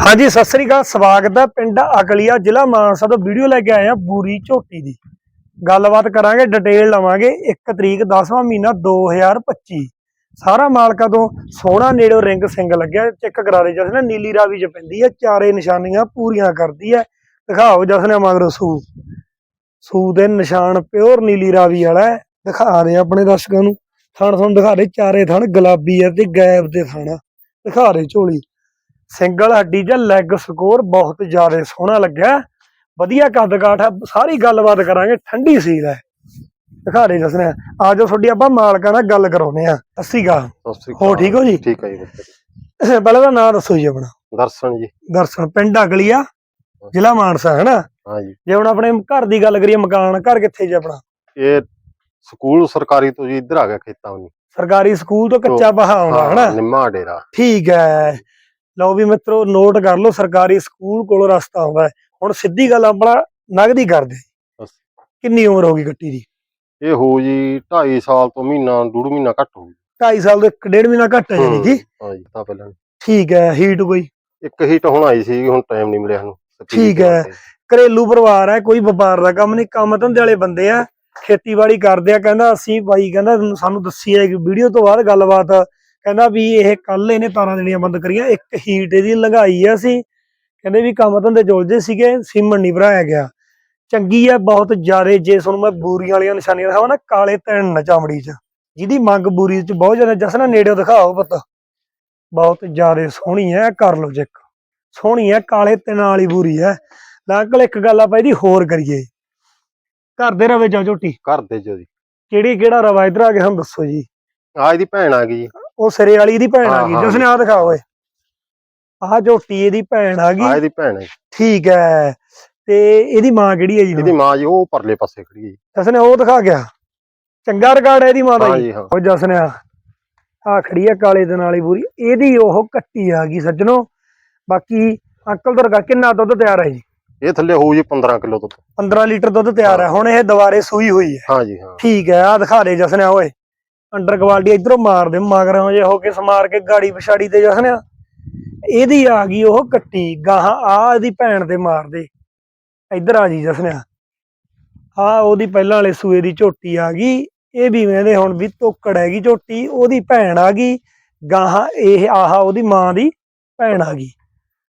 ਹਾਂਜੀ, ਸਤਿ ਸ੍ਰੀ ਅਕਾਲ, ਸਵਾਗਤ ਹੈ ਪਿੰਡ ਅਕਲੀਆ, ਜ਼ਿਲ੍ਹਾ ਮਾਨਸਾ ਤੋਂ ਵੀਡੀਓ ਲੈ ਕੇ ਆਏ ਆ ਬੂਰੀ ਝੋਟੀ ਦੀ। ਗੱਲਬਾਤ ਕਰਾਂਗੇ, ਡਿਟੇਲ ਲਵਾਂਗੇ 1 ਤਰੀਕ 10ਵਾਂ ਮਹੀਨਾ 2025 ਸਾਰਾ ਮਾਲਕਾ ਤੋਂ ਸੋਹਣਾ ਨੇੜੋ ਰਿੰਗ ਸਿੰਘ ਲੱਗਿਆ, ਚੈੱਕ ਕਰਾ ਰਹੇ ਜਸ ਨੀਲੀ ਰਾਵੀ ਚ ਪੈਂਦੀ ਹੈ, ਚਾਰੇ ਨਿਸ਼ਾਨੀਆਂ ਪੂਰੀਆਂ ਕਰਦੀ ਹੈ। ਦਿਖਾਓ ਜਸ ਨੇ ਮਗਰ ਸੂ। ਸੂ ਦੇ ਨਿਸ਼ਾਨ ਪਿਓਰ ਨੀਲੀ ਰਾਵੀ ਵਾਲਾ ਹੈ। ਦਿਖਾ ਰਹੇ ਆਪਣੇ ਦਰਸ਼ਕਾਂ ਨੂੰ। ਥਣ ਤੁਹਾਨੂੰ ਦਿਖਾ ਰਹੇ ਚਾਰੇ ਥਣ ਗੁਲਾਬੀ ਹੈ ਤੇ ਗੈਬ ਦੇ ਥਾਣਾ। ਦਿਖਾ ਰਹੇ ਝੋਲੀ। ਸਿੰਗਲ ਹੱਡੀ ਜਾਂ ਲੈਗ ਸਕੋਰ ਬਹੁਤ ਜ਼ਿਆਦਾ ਸੋਹਣਾ ਲੱਗਿਆ। ਵਧੀਆ ਕੱਦ ਕਾਠ ਆ ਸਾਰੀ ਗੱਲਬਾਤ ਕਰਾਂਗੇ ਠੰਡੀ ਸੀਲ ਹੈ। ਦਿਖਾ ਦੇ ਜਸਨੇ ਆਜੋ ਤੁਹਾਡੀ ਆਪਾਂ ਮਾਲਕਾਂ ਨਾਲ ਗੱਲ ਕਰਾਉਨੇ ਆ ਸ੍ਰੀ ਹੋ ਠੀਕ ਹੋ ਜੀ? ਠੀਕ ਹੈ ਜੀ। ਪਹਿਲਾਂ ਤਾਂ ਨਾਮ ਦੱਸੋ ਜੀ ਆਪਣਾ। ਦਰਸ਼ਨ ਜੀ। ਦਰਸ਼ਨ ਪਿੰਡ ਅਗਲੀਆ ਜ਼ਿਲ੍ਹਾ ਮਾਨਸਾ ਹੈ ਨਾ ਹਾਂ ਜੀ। ਜੇ ਹੁਣ ਆਪਣੇ ਘਰ ਦੀ ਗੱਲ ਕਰੀਏ ਮਕਾਨ ਘਰ ਕਿੱਥੇ ਜੀ ਆਪਣਾ? ਇਹ ਸਕੂਲ ਸਰਕਾਰੀ ਤੋਂ ਜੀ ਇੱਧਰ ਆ ਗਿਆ ਖੇਤਾਂ ਨੂੰ ਸਰਕਾਰੀ ਸਕੂਲ ਤੋਂ ਕੱਚਾ ਬਹਾ ਹੈ ਨਾ ਨਿੰਮਾ ਡੇਰਾ। ਠੀਕ ਹੈ। ਲਓ ਵੀ ਮਿੱਤਰੋ ਨੋਟ ਕਰ ਲਓ ਸਰਕਾਰੀ ਸਕੂਲ ਕੋਲੋਂ ਰਸਤਾ ਆਉਂਦਾ ਹੈ। ਹੁਣ ਸਿੱਧੀ ਗੱਲ ਆਪਣਾ ਨਗਦੀ ਕਰਦੇ। ਕਿੰਨੀ ਉਮਰ ਹੋ ਗਈ ਗੱਟੀ ਦੀ? ਇਹ ਹੋ ਜੀ 2.5 ਸਾਲ ਤੋਂ ਮਹੀਨਾ ਡੂਢ ਮਹੀਨਾ ਘੱਟ ਹੋ ਗਿਆ। 2.5 ਸਾਲ ਤੋਂ ਇੱਕ ਡੇਢ ਮਹੀਨਾ ਘੱਟ ਹੈ ਹਾਂ ਜੀ ਤਾਂ ਪਹਿਲਾਂ। ਠੀਕ ਹੈ ਹੀਟ ਕੋਈ? ਇੱਕ ਹੀਟ ਹੁਣ ਆਈ ਸੀ ਹੁਣ ਟਾਈਮ ਨਹੀਂ ਮਿਲਿਆ ਸਾਨੂੰ। ਠੀਕ ਹੈ। ਘਰੇਲੂ ਪਰਿਵਾਰ ਹੈ ਕੋਈ ਵਪਾਰ ਦਾ ਕੰਮ ਨਹੀਂ ਕੰਮ ਧੰਦੇ ਵਾਲੇ ਬੰਦੇ ਆ। ਖੇਤੀਬਾੜੀ ਕਰਦੇ ਆ ਕਹਿੰਦਾ ਅਸੀਂ ਬਾਈ ਕਹਿੰਦਾ ਸਾਨੂੰ ਦੱਸੀ ਹੈ ਕਿ ਵੀਡੀਓ ਤੋਂ ਬਾਅਦ ਗੱਲਬਾਤ ਕਹਿੰਦਾ ਵੀ ਇਹ ਕੱਲ ਇਹਨੇ ਤਾਰਾਂ ਦੇਣੀਆਂ ਬੰਦ ਕਰੀਆਂ। ਇੱਕ ਹੀਟ ਇਹਦੀ ਲੰਘਾਈ ਆ ਅਸੀਂ। ਕਹਿੰਦੇ ਵੀ ਕੰਮ ਧੰਦੇ ਜੁਲਦੇ ਸੀਗੇ ਸੀਮਨ ਨਹੀਂ ਭਰਾਇਆ ਗਿਆ। ਚੰਗੀ ਹੈ ਬਹੁਤ ਜ਼ਿਆਦਾ। ਜੇ ਤੁਹਾਨੂੰ ਮੈਂ ਬੂਰੀਆਂ ਵਾਲੀਆਂ ਨਿਸ਼ਾਨੀਆਂ ਦਿਖਾਵਾਂ ਨਾ ਕਾਲੇ ਤੈਨ ਨਾ ਚਮੜੀ 'ਚ। ਜਿਹਦੀ ਮੰਗ ਬੂਰੀ 'ਚ ਬਹੁਤ ਜ਼ਿਆਦਾ। ਜਸਨਾ ਨੇੜੇ ਦਿਖਾਓ ਪਤਾ। ਬਹੁਤ ਜ਼ਿਆਦਾ ਸੋਹਣੀ ਹੈ ਕਰ ਲਓ ਚੈੱਕ। ਸੋਹਣੀ ਹੈ ਕਾਲੇ ਤਿੰਨ ਵਾਲੀ ਬੂਰੀ ਹੈ ਲਾਂਕਲ ਇੱਕ ਗੱਲ ਆਪਾਂ ਇਹਦੀ ਹੋਰ ਕਰੀਏ। ਘਰ ਦੇ ਰਵੇ ਜਾਂ ਝੋਟੀ। ਘਰ ਦੇ ਜੋ ਜੀ। ਕਿਹੜੀ ਕਿਹੜਾ ਰਵਾ ਇਧਰ ਆ ਕੇ ਹੁਣ ਦੱਸੋ ਜੀ। ਆ ਇਹਦੀ ਭੈਣ ਆ ਗਈ। ਜੀ ਉਹ ਸਿਰੇ ਵਾਲੀ ਦੀ ਭੈਣ ਆ ਹਾਂ, ਗਈ। ਹਾਂ। ਜਿਸਨੇ ਆ ਦਿਖਾਓ ਓਏ ਆਹ ਝੋਟੀ ਇਹਦੀ ਭੈਣ ਆ ਆ ਗਈ ਇਹਦੀ ਭੈਣ ਹੈ ਜੀ। ਠੀਕ ਹੈ। ਤੇ ਇਹਦੀ ਮਾਂ ਕਿਹੜੀ ਹੈ ਜੀ ਇਹਦੀ ਮਾਂ ਜੀ ਉਹ ਪਰਲੇ ਪਾਸੇ ਖੜੀ ਹੈ ਜੀ। ਜਸਨੇ ਉਹ ਦਿਖਾ ਗਿਆ ਚੰਗਾ ਰਿਕਾਰਡ ਹੈ ਇਹਦੀ ਮਾਂ ਦਾ ਹਾਂ ਜੀ। ਜੀ ਹਾਂ। ਉਹ ਜਸਨੇ ਆ ਆ ਖੜੀ ਹੈ ਕਾਲੇ ਦੇ ਨਾਲ ਹੀ ਪੂਰੀ ਇਹਦੀ ਉਹ ਕੱਟੀ ਆ ਗਈ ਸੱਜਣੋ। ਬਾਕੀ ਅੰਕਲ ਦਾ ਰਿਕਾਰਡ ਕਿੰਨਾ ਦੁੱਧ ਤਿਆਰ ਹੈ ਜੀ? ਇਹ ਥੱਲੇ ਹੋਊ ਜੀ 15 ਕਿਲੋ ਤੋਂ 15 ਲੀਟਰ ਦੁੱਧ ਤਿਆਰ ਹੈ। ਹੁਣ ਇਹ ਦੁਬਾਰੇ ਸੂਈ ਹੋਈ ਹੈ। ਹਾਂ ਜੀ ਹਾਂ। ਠੀਕ ਹੈ ਆ ਦਿਖਾ ਦੇ ਜਸਨਿਆ ਓਏ। ਅੰਡਰ ਕੁਆਲਿਟੀ ਇਧਰੋਂ ਮਾਰ ਮਗਰੋਂ ਜੇ ਹੋ ਕੇ ਸਮਾਰ ਕੇ ਗਾੜੀ ਪਛਾੜੀ ਤੇ ਜਸਨਿਆ ਇਹਦੀ ਆ ਗਈ ਉਹ ਕੱਟੀ, ਗਾਹਾਂ ਆ ਇਹਦੀ ਭੈਣ ਤੇ ਮਾਰ ਦੇ। ਆ ਜੀ ਜਸਨਿਆ। ਆ ਉਹਦੀ ਪਹਿਲਾਂ ਵਾਲੇ ਸੂਏ ਦੀ ਝੋਟੀ ਆ ਗਈ। ਇਹ ਵੀ ਵੇਂਦੇ ਹੁਣ ਵੀ ਤੋਕੜ ਹੈਗੀ ਝੋਟੀ, ਉਹਦੀ ਭੈਣ ਆ ਗਈ। ਗਾਹਾਂ ਇਹ, ਆਹਾ ਉਹਦੀ ਮਾਂ ਦੀ ਭੈਣ ਆ ਗਈ।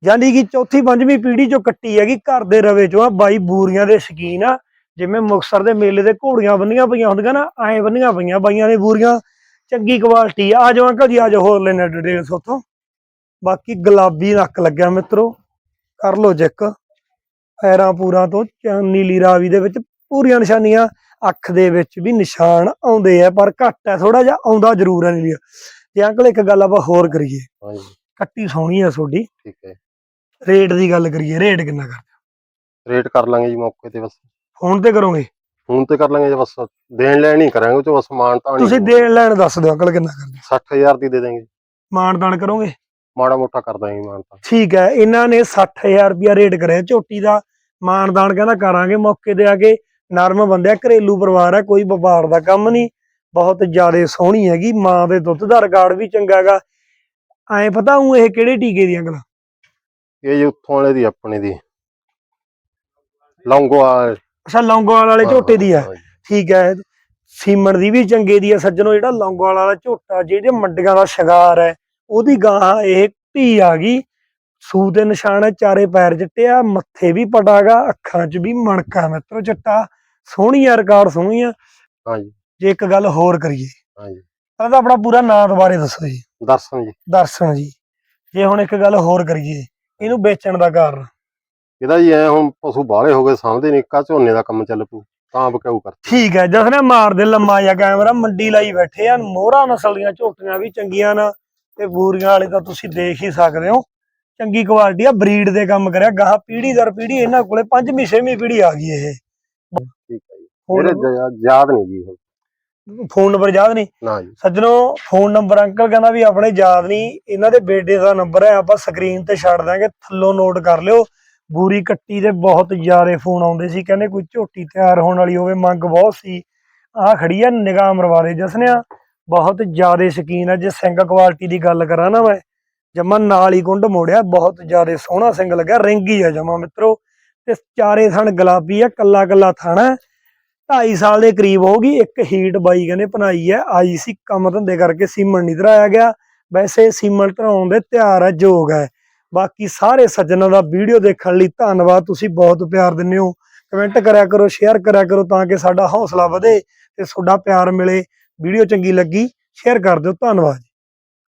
ਯਾਨੀ ਕਿ ਚੌਥੀ ਪੰਜਵੀਂ ਪੀੜ੍ਹੀ ਚੋਂ ਕੱਟੀ ਹੈਗੀ, ਘਰ ਦੇ ਰਵੇ ਚੋਂ ਆ, ਬਾਈ ਬੂਰੀਆਂ ਦੇ ਸ਼ਕੀਨ ਆ। ਜਿਵੇਂ ਮੁਕਸਰ ਦੇ ਮੇਲੇ ਤੇ ਘੋੜੀਆਂ ਬੰਨੀਆਂ ਪਈਆਂ ਹੁੰਦੀਆਂ ਨਾ ਐਂ ਬੰਨੀਆਂ ਪਈਆਂ ਬਾਈਆਂ ਦੇ ਬੂਰੀਆਂ ਚੰਗੀ ਕੁਆਲਿਟੀ ਆ। ਜਾਓ ਅੰਕਲ ਜੀ ਆ ਜਾਓ ਹੋਰ ਲੈਣਾ ਡਿਟੇਲਸ ਉਥੋਂ। ਬਾਕੀ ਗੁਲਾਬੀ ਨੱਕ ਲੱਗਿਆ ਮਿੱਤਰੋ ਕਰ ਲੋ ਚੈੱਕ ਪੈਰਾਂ ਪੂਰਾਂ ਤੋਂ ਨੀਲੀ ਰਾਵੀ ਦੇ ਵਿੱਚ ਪੂਰੀਆਂ ਨਿਸ਼ਾਨੀਆਂ ਅੱਖ ਦੇ ਵਿੱਚ ਵੀ ਨਿਸ਼ਾਨ ਆਉਂਦੇ ਆ ਪਰ ਘੱਟ ਹੈ ਥੋੜਾ ਜਿਹਾ ਆਉਂਦਾ ਜ਼ਰੂਰ ਹੈ ਨੀਲੀ। ਤੇ ਅੰਕਲ ਇੱਕ ਗੱਲ ਆਪਾਂ ਹੋਰ ਕਰੀਏ। ਹਾਂ ਜੀ ਕੱਟੀ ਸੋਹਣੀ ਆ ਤੁਹਾਡੀ। ਠੀਕ ਹੈ। ਰੇਟ ਦੀ ਗੱਲ ਕਰੀਏ ਰੇਟ ਕਿੰਨਾ ਕਰ ਰੇਟ ਕਰ ਲਾਂਗੇ ਜੀ ਮੌਕੇ ਤੇ ਬਸ। ਫੋਨ ਤੇ ਕਰੋਗੇ? ਹੁਣ ਤੇ ਕਰ ਲਾਂਗੇ ਜੀ ਬਸ। ਦੇਣ ਲੈਣ ਹੀ ਕਰਾਂਗੇ ਉਹ ਚ ਬਸ ਮਾਨ ਤਾਂ ਤੁਸੀਂ ਦੇਣ ਲੈਣ ਦੱਸ ਦਿਓ ਅੰਕਲ ਕਿੰਨਾ ਕਰਦੇ 60000 ਦੀ ਦੇ ਦੇਂਗੇ ਮਾਨਦਾਨ ਕਰੋਗੇ? ਮਾੜਾ ਮੋਟਾ ਕਰ ਦਾਂਗੇ ਮਾਨ ਤਾਂ। ਠੀਕ ਹੈ ਇਹਨਾਂ ਨੇ 60000 ਰੁਪਿਆ ਰੇਟ ਕਰਿਆ। ਝੋਟੀ ਦਾ ਮਾਨਦਾਨ ਕਹਿੰਦਾ ਕਰਾਂਗੇ ਮੌਕੇ ਤੇ ਆ ਕੇ ਨਰਮ ਬੰਦਿਆ ਘਰੇਲੂ ਪਰਿਵਾਰ ਹੈ ਕੋਈ ਵਪਾਰ ਦਾ ਕੰਮ ਨਹੀਂ। ਬਹੁਤ ਜ਼ਿਆਦਾ ਸੋਹਣੀ ਹੈਗੀ ਮਾਂ ਦੇ ਦੁੱਧ ਦਾ ਰਿਕਾਰਡ ਵੀ ਚੰਗਾ ਹੈਗਾ। ਐਂ ਪਤਾ ਹੂੰ ਇਹ ਕਿਹੜੇ ਟੀਕੇ ਦੀ ਅੰਕਲ? ਇਹ ਜੀ ਉੱਥੋਂ ਵਾਲੇ ਦੀ ਆਪਣੇ ਦੀ। ਲੌਂਗੋਵਾਲ। ਅੱਛਾ ਲੌਂਗੋਵਾਲ ਵਾਲੇ ਝੋਟੇ ਦੀ ਜੀ। ਠੀਕ ਹੈ ਸੀਮਣ ਦੀ ਵੀ ਚੰਗੇ ਦੀ ਹੈ ਸੱਜਣੋ ਜਿਹੜਾ ਲੌਂਗੋਵਾਲ ਵਾਲਾ ਝੋਟਾ ਜਿਹੜੇ ਮੰਡੀਆਂ ਦਾ ਸ਼ਿੰਗਾਰ ਹੈ ਉਹਦੀ ਗਾਂ ਇਹ ਧੀ ਆ ਗਈ। ਸੂ ਦੇ ਨਿਸ਼ਾਨ ਹੈ ਚਾਰੇ ਪੈਰ ਚਿੱਟੇ ਆ ਮੱਥੇ ਵੀ ਪਟਾਗਾ ਅੱਖਾਂ 'ਚ ਵੀ ਮਣਕਾ ਮਿੱਤਰੋ ਚਿੱਟਾ। ਸੋਹਣੀ ਆ ਰਿਕਾਰਡ ਸੋਹਣੀ ਆ ਹਾਂ ਜੀ ਇੱਕ ਗੱਲ ਹੋਰ ਕਰੀਏ ਹਾਂ ਜੀ ਪਹਿਲਾਂ ਤਾਂ ਆਪਣਾ ਪੂਰਾ ਨਾਂ ਦੁਬਾਰੇ ਦੱਸੋ ਜੀ। ਦਰਸ਼ਨ ਜੀ। ਦਰਸ਼ਨ ਜੀ। ਜੇ ਹੁਣ ਇੱਕ ਗੱਲ ਹੋਰ ਕਰੀਏ ਇਹਨੂੰ ਵੇਚਣ ਦਾ ਕਾਰਨ। ਇਹਦਾ ਜੀ ਐ ਹੁਣ ਪਸ਼ੂ ਬਾਹਲੇ ਹੋ ਗਏ ਸਾਹਮਣੇ ਨਿੱਕਾ ਝੋਨੇ ਦਾ ਕੰਮ ਚੱਲ ਪੂ ਤਾਂ ਬਕਾਊ ਕਰ ਠੀਕ ਹੈ ਜਸਨੇ ਮਾਰ ਦੇ ਲੰਮਾ ਜਿਹਾ ਕੈਮਰਾ ਮੰਡੀ ਲਾਈ ਬੈਠੇ ਆ ਮੋਹਰਾ ਨਸਲ ਦੀਆਂ ਝੋਟੀਆਂ ਵੀ ਚੰਗੀਆਂ ਨਾ ਤੇ ਬੂਰੀਆਂ ਵਾਲੇ ਤਾਂ ਤੁਸੀਂ ਦੇਖ ਹੀ ਸਕਦੇ ਹੋ। ਚੰਗੀ ਕੁਆਲਿਟੀ ਆ ਬਰੀਡ ਦੇ ਕੰਮ ਕਰਿਆ ਗਾਹ ਪੀੜੀ ਦਰ ਪੀੜੀ ਇਹਨਾਂ ਕੋਲੇ ਪੰਜਵੀਂ ਛੇਵੀਂ ਪੀੜੀ ਆ ਗਈ ਇਹ। ਠੀਕ ਹੈ ਜੀ। ਮੇਰੇ ਫੋਨ ਜ- ਯਾਦ ਨਹੀਂ ਜੀ ਫੋਨ ਨੰਬਰ ਯਾਦ ਨਹੀਂ? ਨਾ ਜੀ। ਸੱਜਣੋ ਫੋਨ ਨੰਬਰ ਅੰਕਲ ਕਹਿੰਦਾ ਵੀ ਆਪਣੇ ਯਾਦ ਨਹੀਂ ਇਹਨਾਂ ਦੇ ਬੇਟੇ ਦਾ ਨੰਬਰ ਹੈ ਆਪਾਂ ਸਕਰੀਨ ਤੇ ਛੱਡ ਦਾਂਗੇ ਥੱਲੋਂ ਨੋਟ ਕਰ ਲਿਓ। ਬੂਰੀ ਕੱਟੀ ਦੇ ਬਹੁਤ ਜ਼ਿਆਦੇ ਫੋਨ ਆਉਂਦੇ ਸੀ, ਕਹਿੰਦੇ ਕੋਈ ਝੋਟੀ ਤਿਆਰ ਹੋਣ ਵਾਲੀ ਹੋਵੇ, ਮੰਗ ਬਹੁਤ ਸੀ। ਆਹ ਖੜੀ ਆ ਨਿਗਾਹ ਮਰਵਾਰੇ ਜਸਨਿਆ, ਬਹੁਤ ਜ਼ਿਆਦੇ ਸ਼ਕੀਨ ਆ, ਜੇ ਸਿੰਗ ਕੁਆਲਿਟੀ ਦੀ ਗੱਲ ਕਰਾਂ ਨਾ ਮੈਂ, ਜਮਾ ਨਾਲ ਹੀ ਗੁੰਡ ਮੋੜਿਆ, ਬਹੁਤ ਜ਼ਿਆਦਾ ਸੋਹਣਾ ਸਿੰਘ ਲੱਗਾ ਰਿੰਗੀ ਆ ਜਮਾ ਮਿੱਤਰੋ। ਤੇ ਚਾਰੇ ਥਣ ਗੁਲਾਬੀ ਆ, ਕੱਲਾ ਕੱਲਾ ਥਾਣਾ 2.5 ਸਾਲ ਦੇ ਕਰੀਬ ਹੋਊਗੀ ਇੱਕ ਹੀਟ ਬਾਈ ਕਹਿੰਦੇ ਬਣਾਈ ਹੈ ਆਈ ਸੀ ਕੰਮ ਧੰਦੇ ਕਰਕੇ ਸੀਮਨ ਨਹੀਂ ਧਰਾਇਆ ਗਿਆ। ਵੈਸੇ ਸੀਮਨ ਧਰਾਉਣ ਦੇ ਤਿਆਰ ਹੈ ਜੋਗ ਹੈ ਬਾਕੀ ਸਾਰੇ ਸੱਜਣਾਂ ਦਾ ਵੀਡੀਓ ਦੇਖਣ ਲਈ ਧੰਨਵਾਦ। ਤੁਸੀਂ ਬਹੁਤ ਪਿਆਰ ਦਿੰਦੇ ਹੋ। ਕਮੈਂਟ ਕਰਿਆ ਕਰੋ, ਸ਼ੇਅਰ ਕਰਿਆ ਕਰੋ ਤਾਂ ਕਿ ਸਾਡਾ ਹੌਸਲਾ ਵਧੇ ਤੇ ਤੁਹਾਡਾ ਪਿਆਰ ਮਿਲੇ। ਵੀਡੀਓ ਚੰਗੀ ਲੱਗੀ, ਸ਼ੇਅਰ ਕਰ ਦਿਓ। ਧੰਨਵਾਦ